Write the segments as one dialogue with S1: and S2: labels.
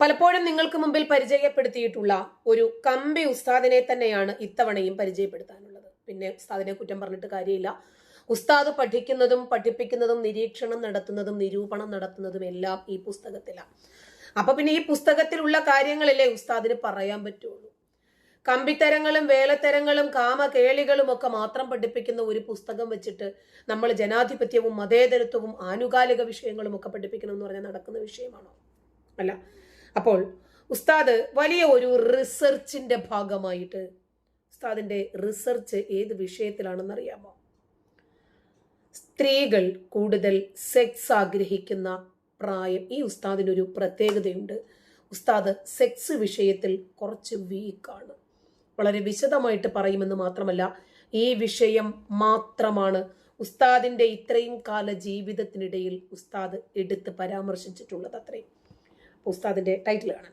S1: പലപ്പോഴും നിങ്ങൾക്ക് മുമ്പിൽ പരിചയപ്പെടുത്തിയിട്ടുള്ള ഒരു കമ്പി ഉസ്താദിനെ തന്നെയാണ് ഇത്തവണയും പരിചയപ്പെടുത്താനുള്ളത്. പിന്നെ ഉസ്താദിനെ കുറ്റം പറഞ്ഞിട്ട് കാര്യമില്ല. ഉസ്താദ് പഠിക്കുന്നതും പഠിപ്പിക്കുന്നതും നിരീക്ഷണം നടത്തുന്നതും നിരൂപണം നടത്തുന്നതും എല്ലാം ഈ പുസ്തകത്തിലാണ്. അപ്പൊ പിന്നെ ഈ പുസ്തകത്തിലുള്ള കാര്യങ്ങളല്ലേ ഉസ്താദിന് പറയാൻ പറ്റുള്ളൂ. കമ്പിത്തരങ്ങളും വേലത്തരങ്ങളും കാമകേളികളും ഒക്കെ മാത്രം പഠിപ്പിക്കുന്ന ഒരു പുസ്തകം വെച്ചിട്ട് നമ്മൾ ജനാധിപത്യവും മതേതരത്വവും ആനുകാലിക വിഷയങ്ങളും ഒക്കെ പഠിപ്പിക്കണം എന്ന് പറഞ്ഞാൽ നടക്കുന്ന വിഷയമാണോ? അല്ല. അപ്പോൾ ഉസ്താദ് വലിയ ഒരു റിസർച്ചിന്റെ ഭാഗമായിട്ട് ഉസ്താദിന്റെ റിസർച്ച് ഏത് വിഷയത്തിലാണെന്ന് അറിയാമോ സ്ത്രീകൾ കൂടുതൽ സെക്സ് ആഗ്രഹിക്കുന്ന പ്രായം ഈ ഉസ്താദിനൊരു പ്രത്യേകതയുണ്ട്. ഉസ്താദ് സെക്സ് വിഷയത്തിൽ കുറച്ച് വീക്കാണ് വളരെ വിശദമായിട്ട് പറയുമെന്ന് മാത്രമല്ല ഈ വിഷയം മാത്രമാണ് ഉസ്താദിന്റെ ഇത്രയും കാല ജീവിതത്തിനിടയിൽ ഉസ്താദ് എടുത്ത് പരാമർശിച്ചിട്ടുള്ളത് അത്രയും. ഉസ്താദിന്റെ ടൈറ്റിൽ കാണാം.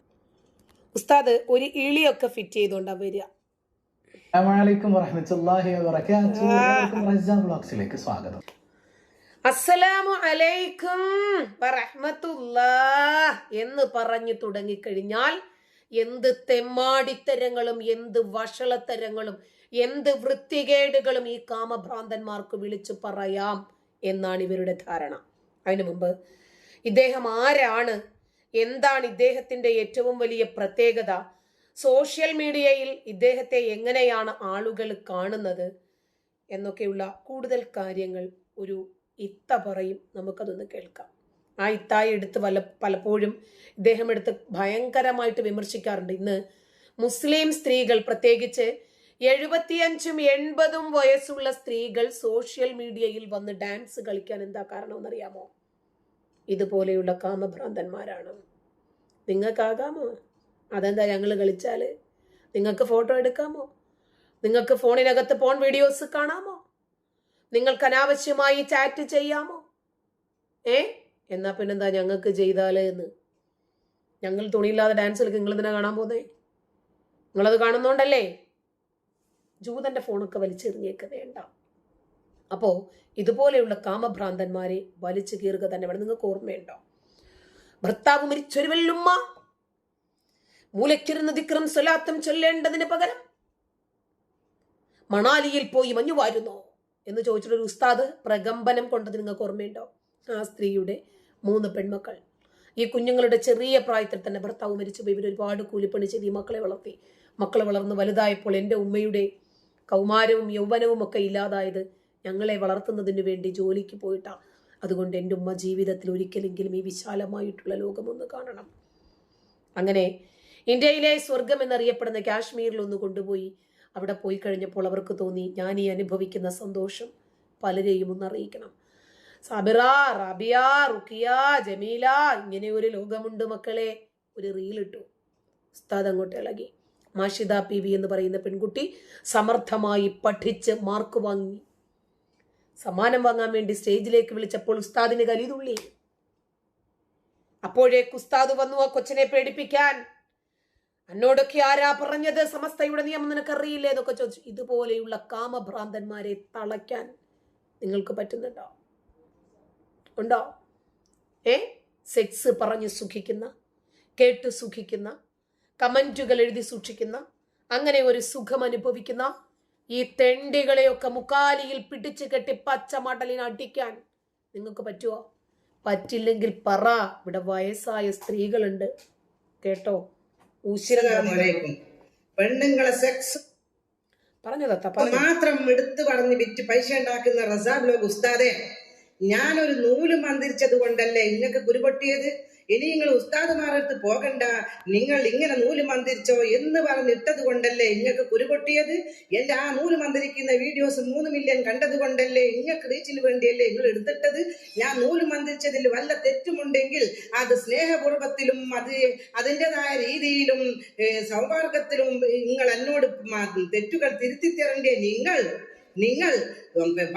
S1: ഉസ്താദ് ഒരു ഇളിയൊക്കെ ഫിറ്റ് ചെയ്തുകൊണ്ടാ വരിക.
S2: സ്വാഗതം.
S1: അസ്സലാമു അലൈക്കും എന്ന് പറഞ്ഞു തുടങ്ങിക്കഴിഞ്ഞാൽ എന്ത് തെമ്മാടിത്തരങ്ങളും എന്ത് വഷളത്തരങ്ങളും എന്ത് വൃത്തികേടുകളും ഈ കാമഭ്രാന്തന്മാർക്ക് വിളിച്ചു പറയാം എന്നാണ് ഇവരുടെ ധാരണ. അതിനു മുമ്പ് ഇദ്ദേഹം ആരാണ് എന്താണ് ഇദ്ദേഹത്തിന്റെ ഏറ്റവും വലിയ പ്രത്യേകത? സോഷ്യൽ മീഡിയയിൽ ഇദ്ദേഹത്തെ എങ്ങനെയാണ് ആളുകൾ കാണുന്നത്? എന്നൊക്കെയുള്ള കൂടുതൽ കാര്യങ്ങൾ ഒരു ഇത്ത പറയും. നമുക്കതൊന്ന് കേൾക്കാം. ആ ഇത്തായി എടുത്ത് വല്ല പലപ്പോഴും ഇദ്ദേഹം എടുത്ത് ഭയങ്കരമായിട്ട് വിമർശിക്കാറുണ്ട്. ഇന്ന് മുസ്ലിം സ്ത്രീകൾ പ്രത്യേകിച്ച് എഴുപത്തിയഞ്ചും എൺപതും വയസ്സുള്ള സ്ത്രീകൾ സോഷ്യൽ മീഡിയയിൽ വന്ന് ഡാൻസ് കളിക്കാൻ എന്താ കാരണമെന്നറിയാമോ? ഇതുപോലെയുള്ള കാമഭ്രാന്തന്മാരാണ്. നിങ്ങൾക്കാകാമോ? അതെന്താ ഞങ്ങൾ കളിച്ചാൽ നിങ്ങൾക്ക് ഫോട്ടോ എടുക്കാമോ? നിങ്ങൾക്ക് ഫോണിനകത്ത് പോൺ വീഡിയോസ് കാണാമോ? നിങ്ങൾക്ക് അനാവശ്യമായി ചാറ്റ് ചെയ്യാമോ? ഏ? എന്നാ പിന്നെന്താ ഞങ്ങൾക്ക് ചെയ്താലേ എന്ന്? ഞങ്ങൾ തുണിയില്ലാതെ ഡാൻസ് കളിക്കും നിങ്ങൾ ഇതിനെ കാണാൻ പോകുന്നേ നിങ്ങളത് കാണുന്നോണ്ടല്ലേ? ജൂതന്റെ ഫോണൊക്കെ വലിച്ചെറിഞ്ഞേക്ക് വേണ്ട. അപ്പോ ഇതുപോലെയുള്ള കാമഭ്രാന്തന്മാരെ വലിച്ചു കീറുക തന്നെ വേണം. നിങ്ങൾക്ക് ഓർമ്മയുണ്ടോ? ഭർത്താവ് മരിച്ചൊരു വെല്ലുമ്മ മൂലക്കിരുന്ന് ദിക്രം സ്വലാത്തം ചൊല്ലേണ്ടതിന് പകരം മണാലിയിൽ പോയി മഞ്ഞു വാരുന്നോ എന്ന് ചോദിച്ചിട്ടൊരു ഉസ്താദ് പ്രകമ്പനം കൊണ്ടത് നിങ്ങൾക്ക് ഓർമ്മയുണ്ടോ? ആ സ്ത്രീയുടെ മൂന്ന് പെൺമക്കൾ. ഈ കുഞ്ഞുങ്ങളുടെ ചെറിയ പ്രായത്തിൽ തന്നെ ഭർത്താവ് മരിച്ചുപോയി. ഇവർ ഒരുപാട് കൂലിപ്പണി ചെയ്ത് ഈ മക്കളെ വളർത്തി. മക്കളെ വളർന്ന് വലുതായപ്പോൾ എന്റെ ഉമ്മയുടെ കൗമാരവും യൗവനവും ഒക്കെ ഇല്ലാതായത് ഞങ്ങളെ വളർത്തുന്നതിന് വേണ്ടി ജോലിക്ക് പോയിട്ടാണ് അതുകൊണ്ട് എന്റെ ഉമ്മ ജീവിതത്തിൽ ഒരിക്കലെങ്കിലും ഈ വിശാലമായിട്ടുള്ള ലോകമൊന്ന് കാണണം. അങ്ങനെ ഇന്ത്യയിലെ സ്വർഗം എന്നറിയപ്പെടുന്ന കാശ്മീരിൽ ഒന്ന് കൊണ്ടുപോയി. അവിടെ പോയി കഴിഞ്ഞപ്പോൾ അവർക്ക് തോന്നി ഞാൻ ഈ അനുഭവിക്കുന്ന സന്തോഷം പലരെയും ഒന്ന് അറിയിക്കണം. സബിറ റബിയ റുക്കിയ ജമീല ഇങ്ങനെ ഒരു ലോകമുണ്ട് മക്കളെ. ഒരു റീലിട്ടു ഉസ്താദ് അങ്ങോട്ട് ഇളകി. മാഷിദ പി വി എന്ന് പറയുന്ന പെൺകുട്ടി സമർത്ഥമായി പഠിച്ച് മാർക്ക് വാങ്ങി. സമ്മാനം വാങ്ങാൻ വേണ്ടി സ്റ്റേജിലേക്ക് വിളിച്ചപ്പോൾ ഉസ്താദിന് കലിതുള്ളി. അപ്പോഴേക്ക് ഉസ്താദ് വന്നു ആ കൊച്ചിനെ പേടിപ്പിക്കാൻ. എന്നോടൊക്കെ ആരാ പറഞ്ഞത്? സമസ്തയുടെ നിയമം നിനക്കറിയില്ലേ? എന്നൊക്കെ ചോദിച്ചു. ഇതുപോലെയുള്ള കാമഭ്രാന്തന്മാരെ തളയ്ക്കാൻ നിങ്ങൾക്ക് പറ്റുന്നുണ്ടോ? ഉണ്ടോ? ഏ? സെക്സ് പറഞ്ഞ് സുഖിക്കുന്ന കേട്ട് സുഖിക്കുന്ന കമന്റുകൾ എഴുതി സൂക്ഷിക്കുന്ന അങ്ങനെ ഒരു സുഖം അനുഭവിക്കുന്ന ഈ തെണ്ടികളെയൊക്കെ മുക്കാലിയിൽ പിടിച്ചു കെട്ടി പച്ച മടലിന് അടിക്കാൻ നിങ്ങൾക്ക് പറ്റുമോ പറ്റില്ലെങ്കിൽ പറ. ഇവിടെ വയസ്സായ സ്ത്രീകളുണ്ട്. കേട്ടോ.
S3: പെണ്ണുങ്ങളെ സെക്സ്
S1: പറഞ്ഞു തത്ത
S3: മാത്രം എടുത്തു പറഞ്ഞ് വിറ്റ് പൈസ ഉണ്ടാക്കുന്ന റസാബ് ലോഗ് ഉസ്താദെ ഞാനൊരു നൂൽ മന്ദിരിച്ചത് കൊണ്ടല്ലേ ഇങ്ങക്ക് കുരുപൊട്ടിയത്? ഇനി നിങ്ങൾ ഉസ്താദുമാരടുത്ത് പോകണ്ട. നിങ്ങൾ ഇങ്ങനെ നൂൽ മന്ത്രിച്ചോ എന്ന് പറഞ്ഞിട്ടത് കൊണ്ടല്ലേ ഇങ്ങക്ക് കുരുപൊട്ടിയത് എന്റെ ആ നൂൽ മന്ത്രിക്കുന്ന വീഡിയോസ് മൂന്ന് മില്യൺ കണ്ടത് കൊണ്ടല്ലേ ഇങ്ങക്ക് റീച്ചിന് വേണ്ടിയല്ലേ നിങ്ങൾ എടുത്തിട്ടത്? ഞാൻ നൂൽ മന്ത്രിച്ചതിൽ വല്ല തെറ്റുമുണ്ടെങ്കിൽ അത് സ്നേഹപൂർവത്തിലും അത് അതിന്റെതായ രീതിയിലും ഏ, സൗഹാർദ്ദത്തിലും നിങ്ങൾ എന്നോട് തെറ്റുകൾ തിരുത്തി തരണ്ടേ നിങ്ങൾ? നിങ്ങൾ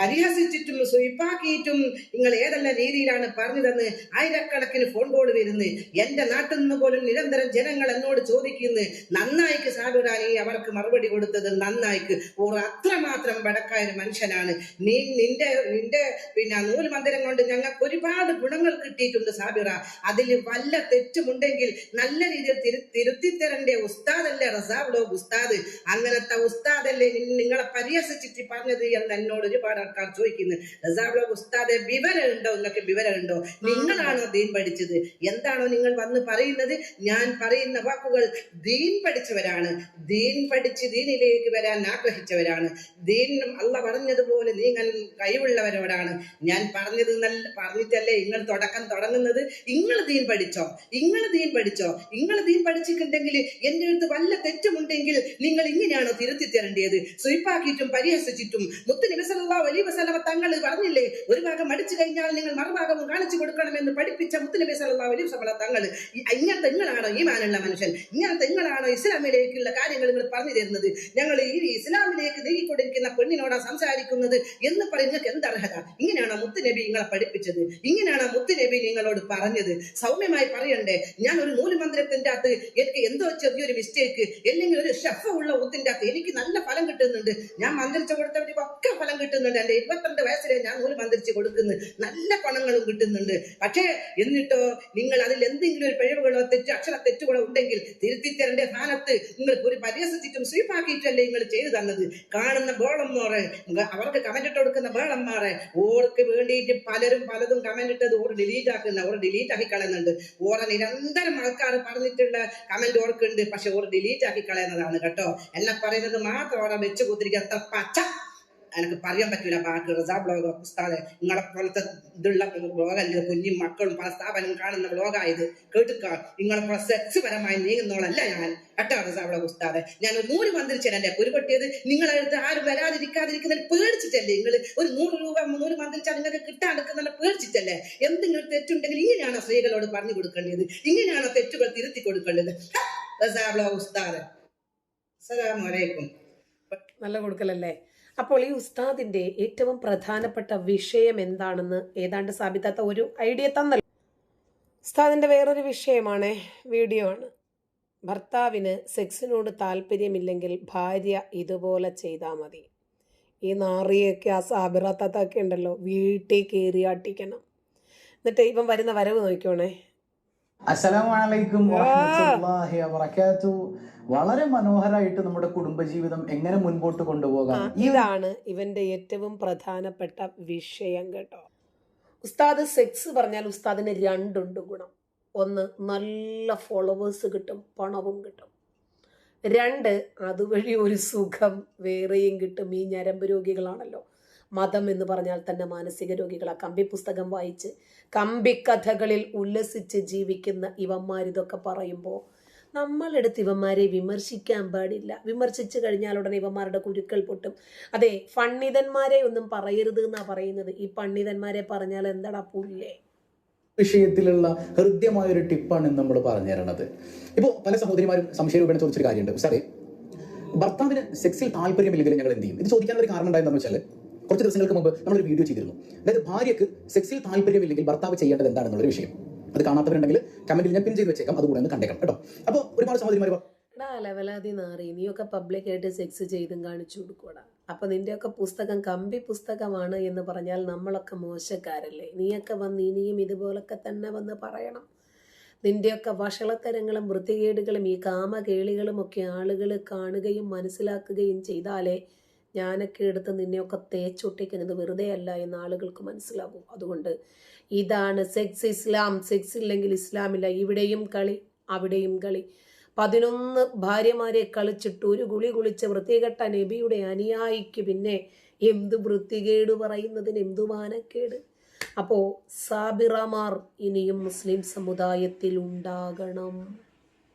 S3: പരിഹസിച്ചിട്ടും സുയിപ്പാക്കിയിട്ടും നിങ്ങൾ ഏതെല്ലാം രീതിയിലാണ് പറഞ്ഞതെന്ന് ആയിരക്കണക്കിന് ഫോൺ കോൾ വരുന്നു. എന്റെ നാട്ടിൽ നിന്ന് പോലും നിരന്തരം ജനങ്ങൾ എന്നോട് ചോദിക്കുന്നു നന്നായിക്ക് സാബിറാനി അവർക്ക് മറുപടി കൊടുത്തത് നന്നായിക്ക്. ഓർ അത്രമാത്രം വടക്കായ ഒരു മനുഷ്യനാണ്. നീ നിന്റെ നിന്റെ പിന്നെ നൂൽ മന്ദിരം കൊണ്ട് ഞങ്ങൾക്ക് ഒരുപാട് ഗുണങ്ങൾ കിട്ടിയിട്ടുണ്ട് സാബിറ അതിൽ വല്ല തെറ്റുമുണ്ടെങ്കിൽ നല്ല രീതിയിൽ തിരു തിരുത്തിത്തരന്റെ ഉസ്താദല്ലേ റസാബ് ഉസ്താദ്. അങ്ങനത്തെ ഉസ്താദല്ലേ നിങ്ങളെ പരിഹസിച്ചിട്ട് പറഞ്ഞത് എന്ന് എന്നോട് ഒരുപാട് ആൾക്കാർ ചോദിക്കുന്നു റസാബ് ഉസ്താദെ വിവരമുണ്ടോ? നിങ്ങൾക്ക് വിവരമുണ്ടോ? നിങ്ങളാണോ ദീൻ പഠിച്ചത്? എന്താണോ നിങ്ങൾ വന്ന് പറയുന്നത്? ഞാൻ പറയുന്ന വാക്കുകൾ ദീൻ പഠിച്ചവരാണ്. ദീൻ പഠിച്ച് ദീനിലേക്ക് വരാൻ ആഗ്രഹിച്ചവരാണ്. ദീൻ അല്ല പറഞ്ഞതുപോലെ നീങ്ങാൻ കഴിവുള്ളവരോടാണ്. ഞാൻ പറഞ്ഞത് നല്ല പറഞ്ഞിട്ടല്ലേ നിങ്ങൾ തുടക്കം തുടങ്ങുന്നത്? നിങ്ങൾ ദീൻ പഠിച്ചോ? നിങ്ങൾ ദീൻ പഠിച്ചോ? നിങ്ങൾ ദീൻ പഠിച്ചിട്ടുണ്ടെങ്കിൽ എന്റെ അടുത്ത് വല്ല തെറ്റുമുണ്ടെങ്കിൽ നിങ്ങൾ ഇങ്ങനെയാണോ തിരുത്തി തരേണ്ടത്? സ്വയ്പാക്കിയിട്ടും പരിഹസിച്ചിട്ടും മുത്തു നബിസല്ലാ വലിയ വസലമ തങ്ങൾ പറഞ്ഞില്ലേ? ഒരു ഭാഗം അടിച്ചു കഴിഞ്ഞാൽ നിങ്ങൾ മറുഭാഗവും കാണിച്ചു കൊടുക്കണമെന്ന് പഠിപ്പിച്ച മുത്തുനബി സല്ലാ അലൈഹി വസല തങ്ങൾ ഇങ്ങനെ തെങ്ങളാണോ ഈ മാനുള്ള മനുഷ്യൻ? ഇങ്ങനെ തെങ്ങളാണോ ഇസ്ലാമിലേക്കുള്ള കാര്യങ്ങൾ നിങ്ങൾ പറഞ്ഞു തരുന്നത്? ഞങ്ങൾ ഈ ഇസ്ലാമിലേക്ക് നീങ്ങിക്കൊണ്ടിരിക്കുന്ന പെണ്ണിനോടാ സംസാരിക്കുന്നത് എന്ന് പറയുന്നത് എന്ത് അർഹത? ഇങ്ങനെയാണോ മുത്തുനബി നിങ്ങളെ പഠിപ്പിച്ചത്? ഇങ്ങനെയാണോ മുത്തുനബി നിങ്ങളോട് പറഞ്ഞത്? സൗമ്യമായി പറയണ്ടേ? ഞാൻ ഒരു നൂൽ മന്ദിരത്തിന്റെ അകത്ത് എനിക്ക് എന്തോ ചെറിയൊരു മിസ്റ്റേക്ക് അല്ലെങ്കിൽ ഒരു ഷെഫ് ഉള്ള ഊത്തിന്റെ അകത്ത് എനിക്ക് നല്ല ഫലം കിട്ടുന്നുണ്ട്. ഞാൻ മന്ത്രിച്ചു കൊടുത്തവർക്ക് ഫലം കിട്ടുന്നുണ്ട്. എന്റെ ഇരുപത്തിരണ്ട് വയസ്സിലെ ഞാൻ നൂൽ മന്ത്രിച്ച് കൊടുക്കുന്നു. നല്ല പണങ്ങളും കിട്ടുന്നുണ്ട്. പക്ഷേ എന്നിട്ടോ നിങ്ങൾ അതിൽ എന്തെങ്കിലും ഒരു പിഴവുകളോ തെറ്റ് അക്ഷര തെറ്റുകളോ ഉണ്ടെങ്കിൽ തിരുത്തി തരേണ്ട സ്ഥാനത്ത് നിങ്ങൾക്ക് ഒരു പരിഹസിച്ചിട്ടും സ്വീപ്പാക്കിയിട്ടല്ലേ നിങ്ങൾ ചെയ്തു തന്നത്. കാണുന്ന ബോളന്മാരെ അവർക്ക് കമന്റ് ഇട്ട് കൊടുക്കുന്ന ബേളന്മാരെ ഓർക്ക് വേണ്ടിയിട്ട് പലരും പലതും കമന്റ് ഇട്ടത് ഓർ ഡിലീറ്റ് ആക്കുന്ന ഓർ ഡിലീറ്റ് ആക്കി കളയുന്നുണ്ട്. ഓറെ നിരന്തരം ആൾക്കാർ പറഞ്ഞിട്ടുള്ള കമന്റ് ഓർക്കുണ്ട് പക്ഷെ ഓർ ഡിലീറ്റ് ആക്കി കളയുന്നതാണ് കേട്ടോ. എന്നെ പറയുന്നത് മാത്രം അവിടെ വെച്ച് കുത്തിരിക്കുക പച്ച എനിക്ക് പറയാൻ പറ്റൂല. ബാക്കി റസാ ബ്ലോഗ് ഉസ്താദ് നിങ്ങളെ പോലത്തെ ഇതുള്ള ബ്ലോഗല്ല കുഞ്ഞും മക്കളും പല സ്ഥാപനം കാണുന്ന ബ്ലോഗായത് കേട്ടുക്കാ നിങ്ങളെ പോലെ സെക്സ് പരമായി നീങ്ങുന്നോളല്ല ഞാൻ. കേട്ടോ റസാ ബ്ലോഗ് ഉസ്താദ് ഞാൻ ഒരു നൂറ് മന്ത്രിച്ചാൽ എന്റെ നിങ്ങളെ അടുത്ത് ആരും വരാതിരിക്കാതിരിക്കുന്നതിന് പേടിച്ചിട്ടല്ലേ നിങ്ങൾ ഒരു നൂറ് രൂപ നൂറ് മന്ത്രിച്ചാൽ നിങ്ങൾക്ക് കിട്ടാണ്ടിരിക്കുന്നതിനെ പേടിച്ചിട്ടല്ലേ? എന്തെങ്കിലും തെറ്റുണ്ടെങ്കിൽ ഇങ്ങനെയാണോ സ്ത്രീകളോട് പറഞ്ഞു കൊടുക്കേണ്ടത്? ഇങ്ങനെയാണോ തെറ്റുകൾ തിരുത്തി കൊടുക്കേണ്ടത്? റസാ ബ്ലോഗ് ഉസ്താദ് അസ്സലാമലൈക്കും
S1: നല്ല കൊടുക്കലല്ലേ? അപ്പോൾ ഈ ഉസ്താദിന്റെ ഏറ്റവും പ്രധാനപ്പെട്ട വിഷയം എന്താണെന്ന് ഏതാണ്ട് സാബിത്താത്ത ഒരു ഐഡിയ തന്നല്ലോ. ഉസ്താദിന്റെ വേറൊരു വിഷയമാണ് വീഡിയോ ആണ്. ഭർത്താവിന് സെക്സിനോട് താല്പര്യമില്ലെങ്കിൽ ഭാര്യ ഇതുപോലെ ചെയ്താൽ മതി. ഈ നാറിയൊക്കെ ആ സാബിറാത്താത്തൊക്കെ ഉണ്ടല്ലോ വീട്ടിൽ കയറി അട്ടിക്കണം എന്നിട്ട് ഇപ്പം വരുന്ന വരവ് നോക്കിക്കോണേ.
S2: അസ്സലാമു അലൈക്കും വറഹ്മത്തുള്ളാഹി വബറകാത്തു. വളരെ മനോഹരമായിട്ട് നമ്മുടെ കുടുംബജീവിതം എങ്ങനെ മുൻപോട്ട് കൊണ്ടുപോകാം?
S1: ഇതാണ് ഇവന്റെ ഏറ്റവും പ്രധാനപ്പെട്ട വിഷയം കേട്ടോ. ഉസ്താദ് സെക്സ് പറഞ്ഞാൽ ഉസ്താദിന് രണ്ടുണ്ട് ഗുണം. ഒന്ന് നല്ല ഫോളോവേഴ്സ് കിട്ടും പണവും കിട്ടും. രണ്ട് അതുവഴി ഒരു സുഖം വേറെയും കിട്ടും. ഈ ഞരമ്പ് രോഗികളാണല്ലോ. മതം എന്ന് പറഞ്ഞാൽ തന്നെ മാനസിക രോഗികൾ ആ കമ്പി പുസ്തകം വായിച്ച് കമ്പിക്കഥകളിൽ ഉല്ലസിച്ച് ജീവിക്കുന്ന ഇവന്മാരിതൊക്കെ പറയുമ്പോൾ നമ്മളെടുത്ത് ഇവന്മാരെ വിമർശിക്കാൻ പാടില്ല. വിമർശിച്ചു കഴിഞ്ഞാൽ ഉടനെ ഇവന്മാരുടെ കുരുക്കൾ പൊട്ടും. അതെ പണ്ഡിതന്മാരെ ഒന്നും പറയരുത് എന്നാ പറയുന്നത്. ഈ പണ്ഡിതന്മാരെ പറഞ്ഞാൽ എന്താടാ പുല്ലേ?
S2: വിഷയത്തിലുള്ള ഹൃദ്യമായ ഒരു ടിപ്പാണ് നമ്മൾ പറഞ്ഞു തരണത്. ഇപ്പോൾ പല സഹോദരിമാരും സംശയരൂപേണ ചോദിച്ചൊരു കാര്യമുണ്ട്. സാറേ ഭർത്താവിന് സെക്സിൽ താല്പര്യമില്ലെങ്കിൽ ഞങ്ങൾ എന്ത് ചെയ്യും? ഇത് ചോദിക്കാനുള്ള ഒരു കാരണം ഉണ്ടായെന്ന് വെച്ചാൽ കുറച്ച് ദിവസങ്ങൾക്ക് മുമ്പ് നമ്മളൊരു വീഡിയോ ചെയ്തിരുന്നു. അതായത് ഭാര്യക്ക് സെക്സിൽ താല്പര്യമില്ലെങ്കിൽ ഭർത്താവ് ചെയ്യേണ്ടത് എന്താണെന്നുള്ളൊരു വിഷയം. അത് കാണാത്തവരുണ്ടെങ്കിൽ കമന്റിൽ ഞാൻ പിൻ ചെയ്ത് വെച്ചേക്കാം. അതുകൂടെ ഒന്ന് കണ്ടേക്കാം കേട്ടോ. അപ്പോൾ ഒരുപാട് സഹോദരിമാർ
S1: എടാ ലെവലാതി നാറി നീയൊക്കെ പബ്ലിക്കായിട്ട് സെക്സ് ചെയ്തും കാണിച്ചു കൊടുക്കൂടാ അപ്പൊ നിന്റെയൊക്കെ പുസ്തകം കമ്പി പുസ്തകമാണ് എന്ന് പറഞ്ഞാൽ നമ്മളൊക്കെ മോശക്കാരല്ലേ? നീയൊക്കെ വന്ന് ഇനിയും ഇതുപോലൊക്കെ തന്നെ വന്ന് പറയണം. നിന്റെയൊക്കെ വഷളത്തരങ്ങളും വൃത്തികേടുകളും ഈ കാമകേളികളും ഒക്കെ ആളുകൾ കാണുകയും മനസ്സിലാക്കുകയും ചെയ്താലേ ഞാനൊക്കെ എടുത്ത് നിന്നെയൊക്കെ തേച്ചൊട്ടിക്കുന്നത് വെറുതെ അല്ല എന്ന് ആളുകൾക്ക് മനസ്സിലാകും. അതുകൊണ്ട് ഇതാണ് സെക്സ് ഇസ്ലാം സെക്സ് ഇല്ലെങ്കിൽ ഇസ്ലാമില്ല. ഇവിടെയും കളി അവിടെയും കളി. പതിനൊന്ന് ഭാര്യമാരെ കളിച്ചിട്ട് ഒരു ഗുളി കുളിച്ച വൃത്തികെട്ട നബിയുടെ അനുയായിക്ക് പിന്നെ എന്തു വൃത്തികേട് പറയുന്നതിന് എന്തു മാനക്കേട് അപ്പോ സാബിറമാർ ഇനിയും മുസ്ലിം സമുദായത്തിൽ ഉണ്ടാകണം.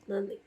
S1: നന്ദി.